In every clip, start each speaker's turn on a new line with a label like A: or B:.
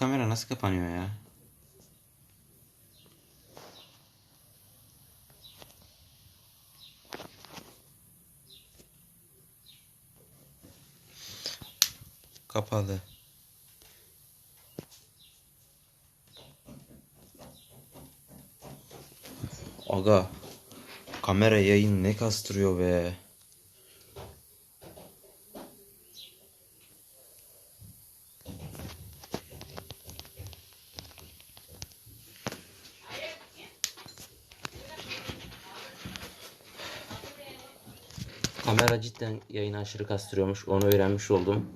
A: kamera nasıl kapanıyor ya? Kapalı. Aga. Kamera yayın ne kastırıyor be. Kamera cidden yayını aşırı kastırıyormuş. Onu öğrenmiş oldum.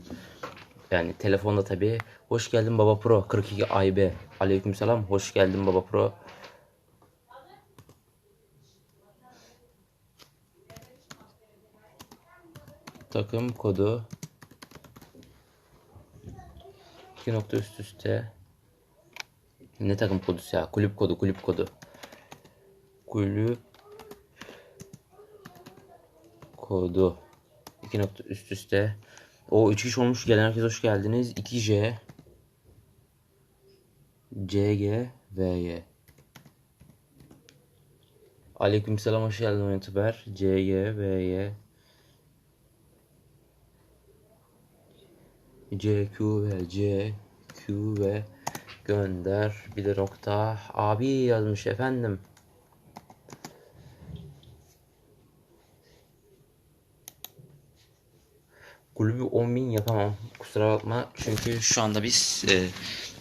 A: Yani telefonda tabii. Hoş geldin Baba Pro 42 AYB. Aleykümselam. Hoş geldin Baba Pro. Takım kodu 2 nokta üst üste ne takım kodu ya kulüp kodu kulüp kodu kulüp kodu 2 nokta üst üste. O 3 kişi olmuş. Gelen herkes hoş geldiniz. 2J CG VY Aleykümselam hoş geldin youtuber. CG VY C, Q ve C, Q ve gönder. Bir de nokta. Abi yazmış efendim. Kulübü 10.000 yapamam. Kusura bakma. Çünkü şu anda biz e,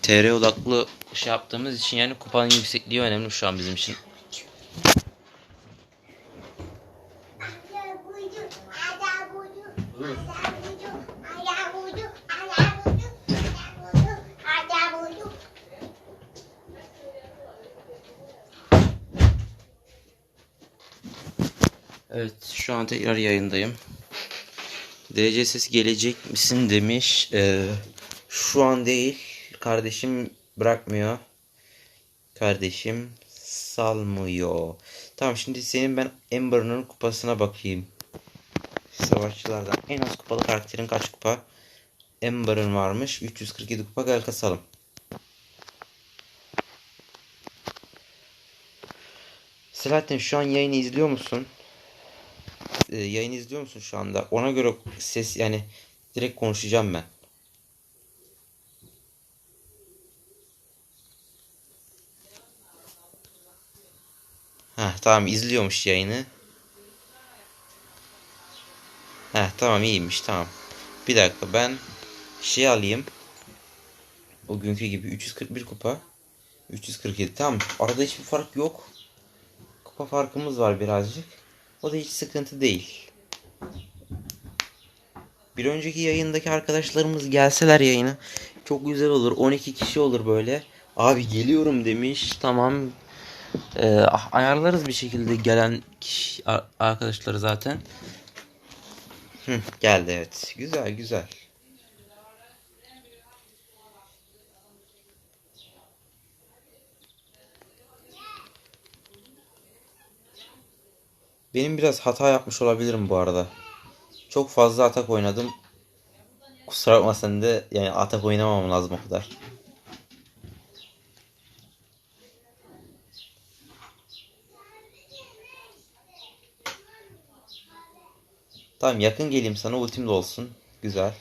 A: TR odaklı şey yaptığımız için yani kupanın yüksekliği önemli şu an bizim için. Evet şu an tekrar yayındayım. DC gelecek misin demiş. Ee, şu an değil. Kardeşim bırakmıyor. Kardeşim salmıyor. Tamam şimdi senin ben Ember'ın kupasına bakayım. Savaşçılardan en az kupalı karakterin kaç kupa? Ember'ın varmış. 347 kupa gel kasalım. Selahattin şu an yayını izliyor musun? E, yayın izliyor musun şu anda? Ona göre ses yani direkt konuşacağım ben. Ha tamam izliyormuş yayını. Ha tamam iyiymiş tamam. Bir dakika ben şey alayım. O günkü gibi 341 kupa. 347 tamam. Arada hiçbir fark yok. Kupa farkımız var birazcık. O da hiç sıkıntı değil. Bir önceki yayındaki arkadaşlarımız gelseler yayına çok güzel olur. 12 kişi olur böyle. Abi geliyorum demiş. Tamam. Ee, ah, ayarlarız bir şekilde gelen kişi, arkadaşları zaten. Hı, geldi evet. Güzel güzel. Benim biraz hata yapmış olabilirim bu arada. Çok fazla atak oynadım. Kusura bakma sen de yani atak oynamam lazım o kadar. Tamam yakın geleyim sana ultim de olsun. Güzel.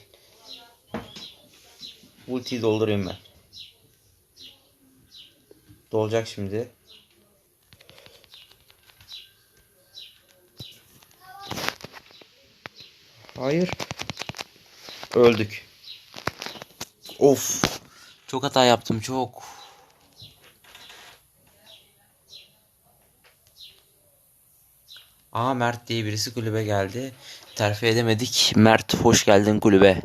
A: Ultiyi doldurayım ben. Dolacak şimdi. Hayır. Öldük. Of. Çok hata yaptım çok. Aa Mert diye birisi kulübe geldi. Terfi edemedik. Mert hoş geldin kulübe.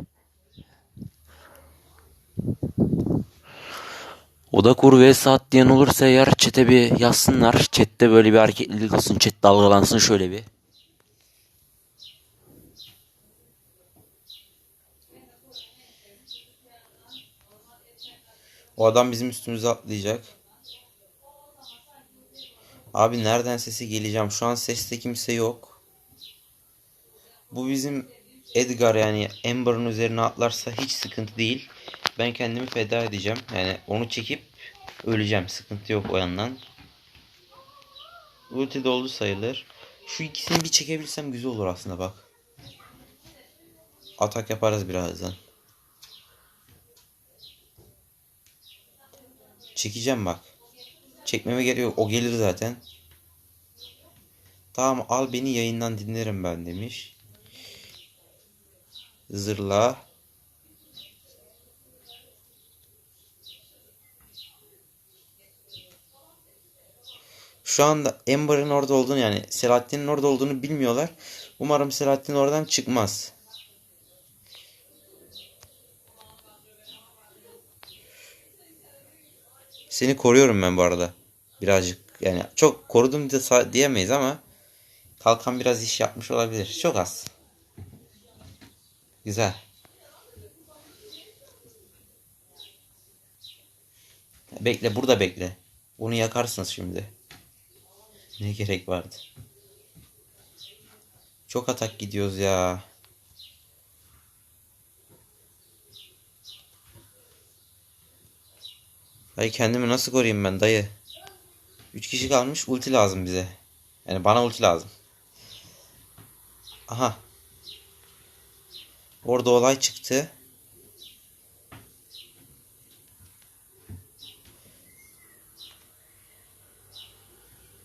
A: Oda kur ve saat diyen olursa eğer çete bir yazsınlar. Chatte böyle bir hareketlilik olsun. Chat dalgalansın şöyle bir. O adam bizim üstümüze atlayacak. Abi nereden sesi geleceğim? Şu an seste kimse yok. Bu bizim Edgar yani Amber'ın üzerine atlarsa hiç sıkıntı değil. Ben kendimi feda edeceğim. Yani onu çekip öleceğim. Sıkıntı yok o yandan. Ulti doldu sayılır. Şu ikisini bir çekebilsem güzel olur aslında bak. Atak yaparız birazdan. Çekeceğim bak. Çekmeme gerek yok. O gelir zaten. Tamam al beni yayından dinlerim ben demiş. Zırla. Şu anda Amber'ın orada olduğunu yani Selahattin'in orada olduğunu bilmiyorlar. Umarım Selahattin oradan çıkmaz. Seni koruyorum ben bu arada. Birazcık yani çok korudum diyemeyiz ama kalkan biraz iş yapmış olabilir. Çok az. Güzel. Bekle burada bekle. Bunu yakarsınız şimdi. Ne gerek vardı? Çok atak gidiyoruz ya. Dayı kendimi nasıl koruyayım ben dayı? 3 kişi kalmış ulti lazım bize. Yani bana ulti lazım. Aha. Orada olay çıktı.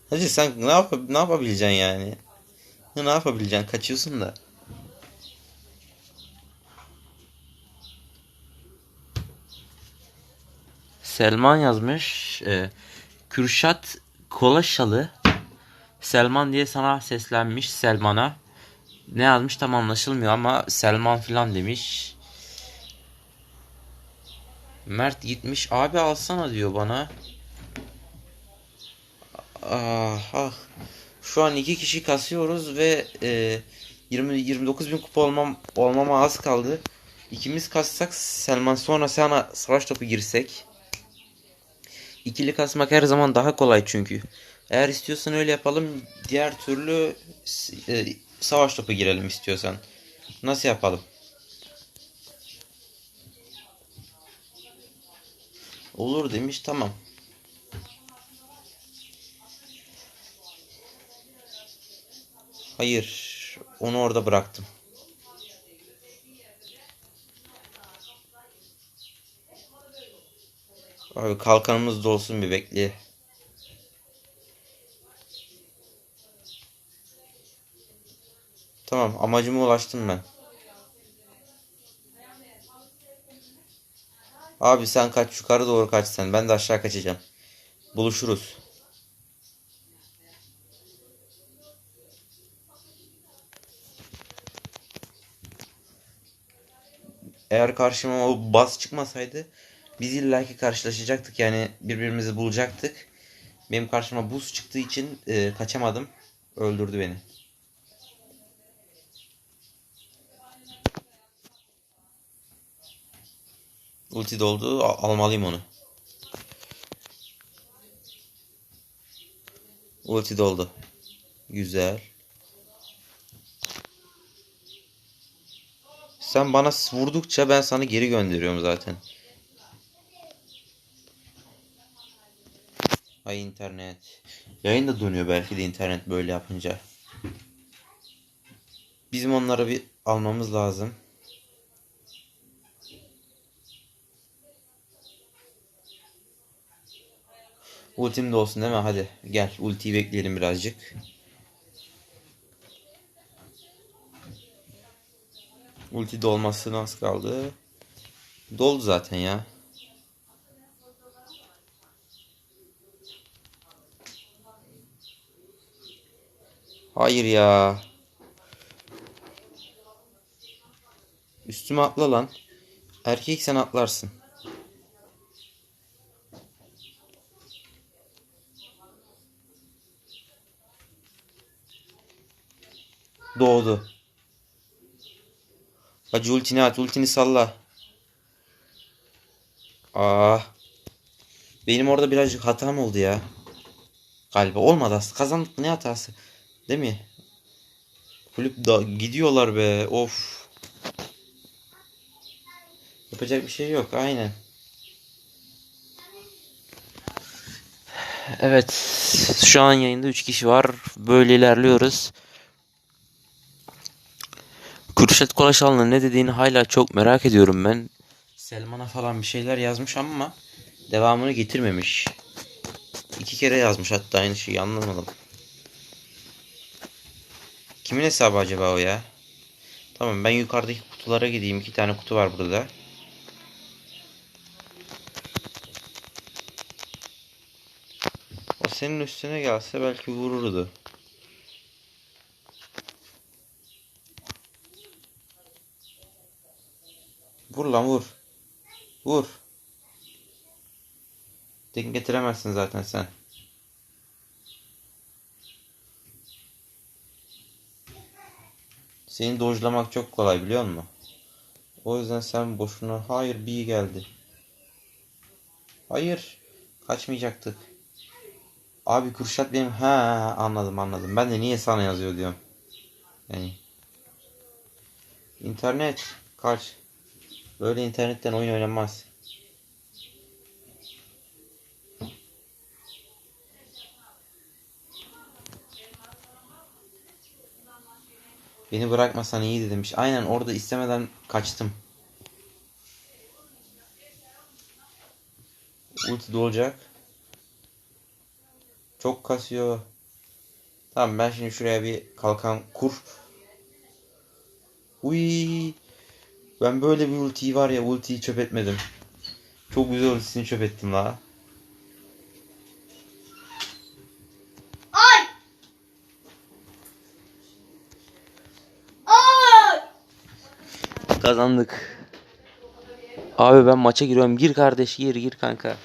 A: Hacı sen ne yap ne yapabileceksin yani? Ne yapabileceksin? Kaçıyorsun da. Selman yazmış. E, Kürşat Kolaşalı Selman diye sana seslenmiş Selman'a. Ne yazmış tam anlaşılmıyor ama Selman filan demiş. Mert gitmiş abi alsana diyor bana. Ah, ah. Şu an iki kişi kasıyoruz ve e, 20 29 bin kupa olmam olmama az kaldı. İkimiz kassak Selman sonra sana savaş topu girsek. İkili kasmak her zaman daha kolay çünkü. Eğer istiyorsan öyle yapalım. Diğer türlü e, savaş topu girelim istiyorsan. Nasıl yapalım? Olur demiş tamam. Hayır. Onu orada bıraktım. Abi kalkanımız da olsun bir bekle. Tamam amacıma ulaştım ben. Abi sen kaç yukarı doğru kaç sen. Ben de aşağı kaçacağım. Buluşuruz. Eğer karşıma o bas çıkmasaydı biz illaki karşılaşacaktık yani birbirimizi bulacaktık. Benim karşıma buz çıktığı için e, kaçamadım. Öldürdü beni. Ulti doldu. Al- almalıyım onu. Ulti doldu. Güzel. Sen bana vurdukça ben sana geri gönderiyorum zaten. Ay internet. Yayın da donuyor belki de internet böyle yapınca. Bizim onları bir almamız lazım. Ultim de olsun değil mi? Hadi gel ultiyi bekleyelim birazcık. Ulti dolmasına az kaldı. Doldu zaten ya. Hayır ya. Üstüme atla lan. Erkek sen atlarsın. Doğdu. Hacı ultini at. Ultini salla. Aa. Benim orada birazcık hatam oldu ya. Galiba olmadı aslında. Kazandık ne hatası? Değil mi? Kulüp da gidiyorlar be. Of. Yapacak bir şey yok. Aynen. Evet. Şu an yayında 3 kişi var. Böyle ilerliyoruz. Kürşat Kolaşal'ın ne dediğini hala çok merak ediyorum ben. Selman'a falan bir şeyler yazmış ama devamını getirmemiş. İki kere yazmış hatta aynı şeyi anlamadım. Kimin hesabı acaba o ya? Tamam ben yukarıdaki kutulara gideyim. İki tane kutu var burada. O senin üstüne gelse belki vururdu. Vur lan vur. Vur. Denk getiremezsin zaten sen. Seni dojlamak çok kolay biliyor musun? O yüzden sen boşuna hayır bir geldi. Hayır. Kaçmayacaktık. Abi Kürşat benim ha anladım anladım. Ben de niye sana yazıyor diyorum. Yani internet kaç. Böyle internetten oyun oynanmaz. Beni bırakmasan iyiydi demiş. Aynen orada istemeden kaçtım. Ulti dolacak. Çok kasıyor. Tamam ben şimdi şuraya bir kalkan kur. Uy. Ben böyle bir ultiyi var ya ultiyi çöp etmedim. Çok güzel ultisini çöp ettim la.
B: Ay! Ay!
A: Kazandık. Abi ben maça giriyorum. Gir kardeş gir gir kanka.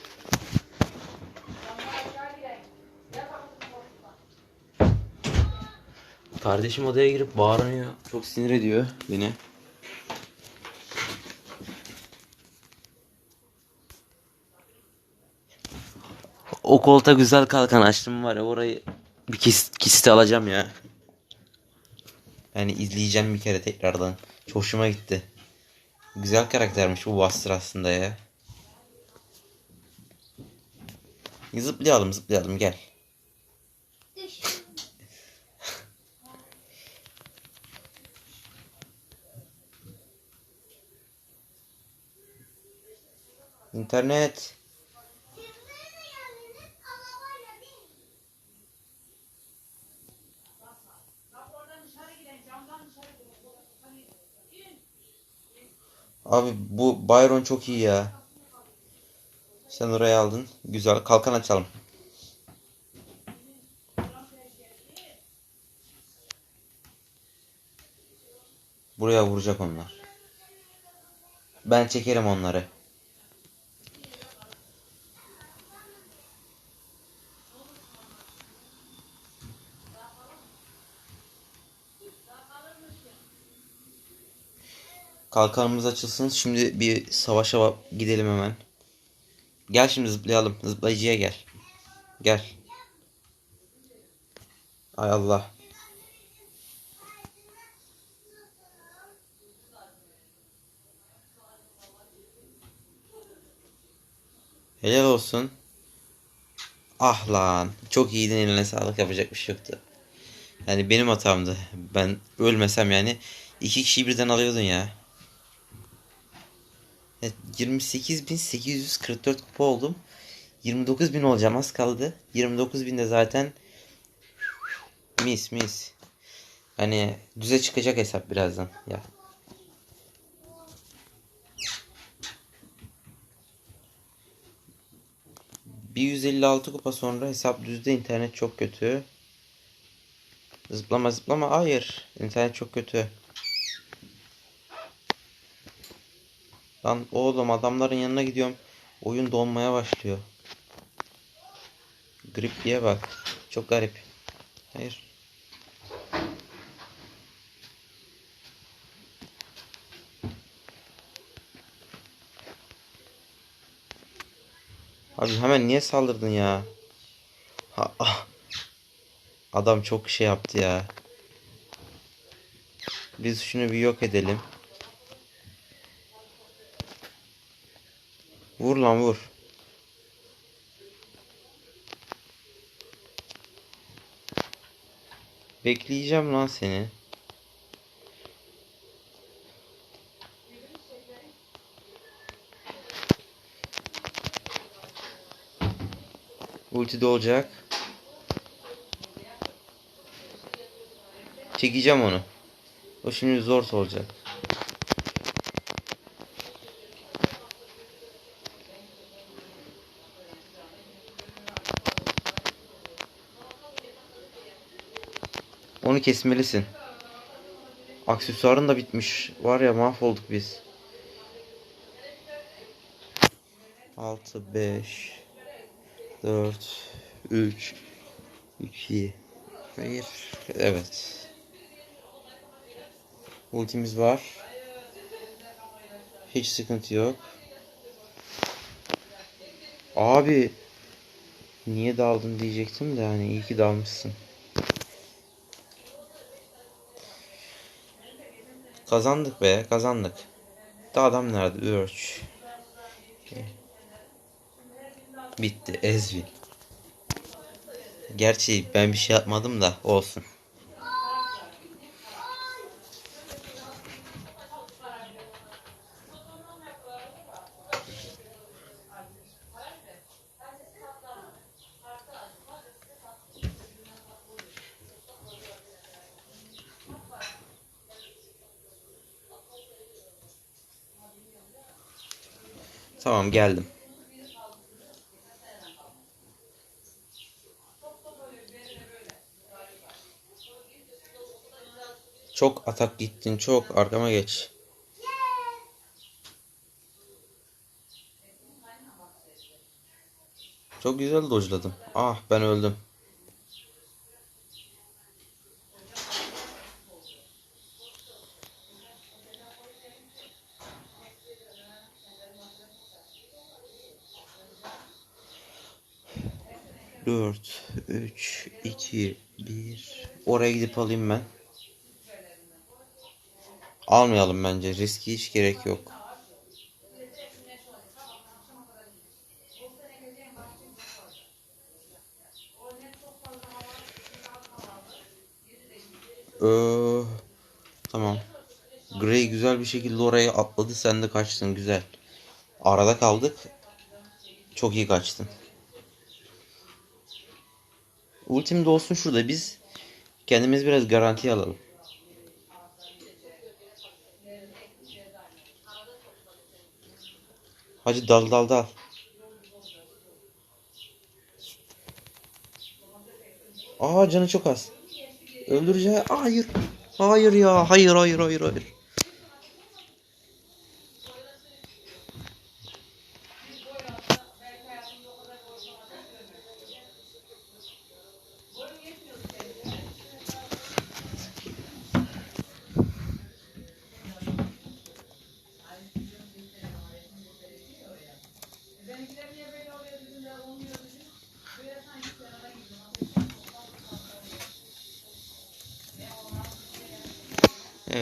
A: Kardeşim odaya girip bağırıyor. Çok sinir ediyor beni. O kolta güzel kalkan açtım var ya orayı bir kis, kiste alacağım ya. Yani izleyeceğim bir kere tekrardan. Çok hoşuma gitti. Güzel karaktermiş bu Buster aslında ya. Zıplayalım zıplayalım gel. İnternet. Abi bu Byron çok iyi ya. Sen oraya aldın. Güzel. Kalkan açalım. Buraya vuracak onlar. Ben çekerim onları. Kalkanımız açılsın. Şimdi bir savaşa va- gidelim hemen. Gel şimdi zıplayalım. Zıplayıcıya gel. Gel. Ay Allah. Helal olsun. Ah lan. Çok iyiydin eline sağlık yapacak bir şey yoktu. Yani benim hatamdı. Ben ölmesem yani iki kişiyi birden alıyordun ya. Evet, 28.844 kupa oldum. 29.000 olacağım az kaldı. 29.000 de zaten mis mis. Hani düze çıkacak hesap birazdan. Ya. Bir 156 kupa sonra hesap düzde internet çok kötü. Zıplama zıplama hayır. İnternet çok kötü. Lan oğlum adamların yanına gidiyorum. Oyun donmaya başlıyor. Grip diye bak. Çok garip. Hayır. Abi hemen niye saldırdın ya? Ha, ah. Adam çok şey yaptı ya. Biz şunu bir yok edelim. Vur lan vur. Bekleyeceğim lan seni. Ulti olacak. Çekeceğim onu. O şimdi zor olacak. Onu kesmelisin. Aksesuarın da bitmiş. Var ya mahvolduk biz. 6 5 4 3 2 1 Evet. Ultimiz var. Hiç sıkıntı yok. Abi niye daldın diyecektim de hani iyi ki dalmışsın. Kazandık be, kazandık. Da adam nerede? Urch. Bitti, Ezvin. Gerçi ben bir şey yapmadım da olsun. Geldim. Çok atak gittin çok arkama geç. Çok güzel dojladım. Ah ben öldüm. 2, 1. Oraya gidip alayım ben. Almayalım bence. Riski hiç gerek yok. Ee, tamam. Gray güzel bir şekilde oraya atladı. Sen de kaçtın. Güzel. Arada kaldık. Çok iyi kaçtın. Ultim de olsun şurada. Biz kendimiz biraz garanti alalım. Hacı dal dal dal. Aa canı çok az. Öldüreceği. Hayır. Hayır ya. Hayır hayır hayır hayır.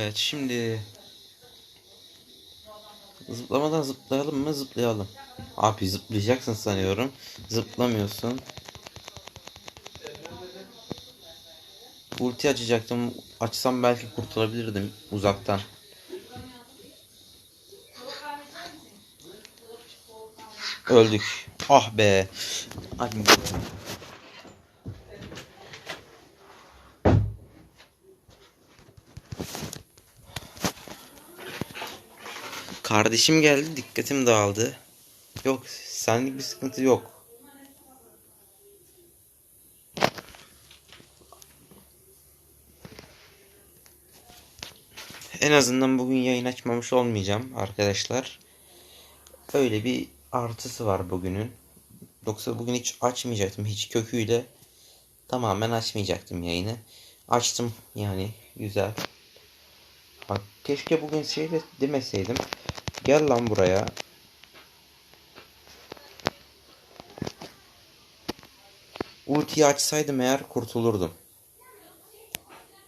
A: Evet şimdi zıplamadan zıplayalım mı zıplayalım. Abi zıplayacaksın sanıyorum. Zıplamıyorsun. Ulti açacaktım. Açsam belki kurtulabilirdim uzaktan. Öldük. Ah be. Hadi. Kardeşim geldi dikkatim dağıldı. Yok senlik bir sıkıntı yok. En azından bugün yayın açmamış olmayacağım arkadaşlar. Öyle bir artısı var bugünün. Yoksa bugün hiç açmayacaktım. Hiç köküyle tamamen açmayacaktım yayını. Açtım yani güzel. Bak keşke bugün şey de demeseydim. Gel lan buraya. Ultiyi açsaydım eğer kurtulurdum.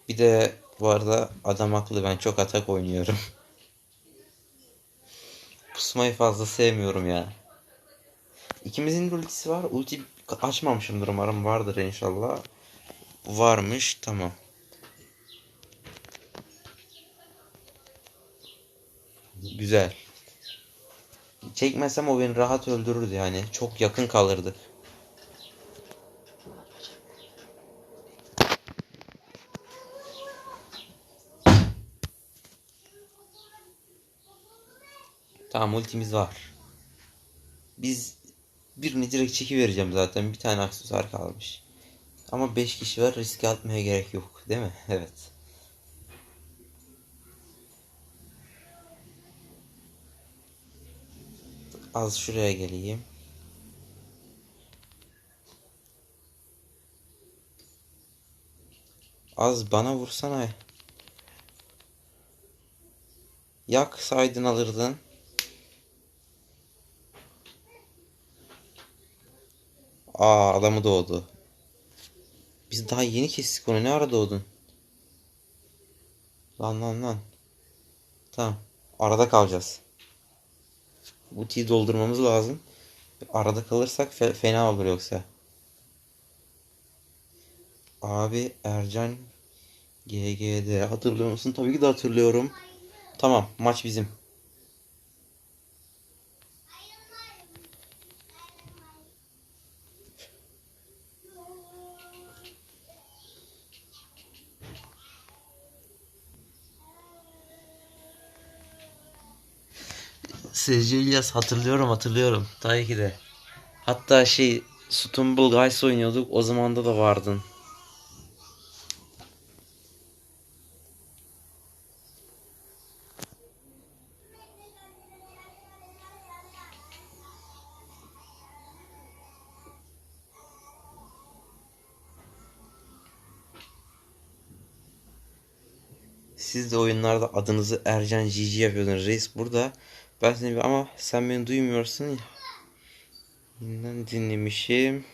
A: Bir de bu arada adam haklı ben çok atak oynuyorum. Pusmayı fazla sevmiyorum ya. İkimizin de ultisi var. Ulti açmamışımdır umarım. Vardır inşallah. Varmış. Tamam. Güzel. Çekmesem o beni rahat öldürürdü yani. Çok yakın kalırdık. Tamam ultimiz var. Biz birini direkt çekivereceğim zaten. Bir tane aksesuar kalmış. Ama 5 kişi var. Riske atmaya gerek yok. Değil mi? Evet. Az şuraya geleyim. Az bana vursana. Yaksaydın alırdın. Aa adamı doğdu. Biz daha yeni kestik onu. Ne ara doğdun? Lan lan lan. Tamam. Arada kalacağız. Butiği doldurmamız lazım. Arada kalırsak fe- fena olur yoksa. Abi Ercan GG'de hatırlıyor musun? Tabii ki de hatırlıyorum. Tamam maç bizim. Sizce İlyas hatırlıyorum hatırlıyorum. Tabii ki de. Hatta şey Stumble Guys oynuyorduk. O zamanda da vardın. Siz de oyunlarda adınızı Ercan GG yapıyordun reis burada. Ben seni ama sen beni duymuyorsun ya. Yeniden dinlemişim.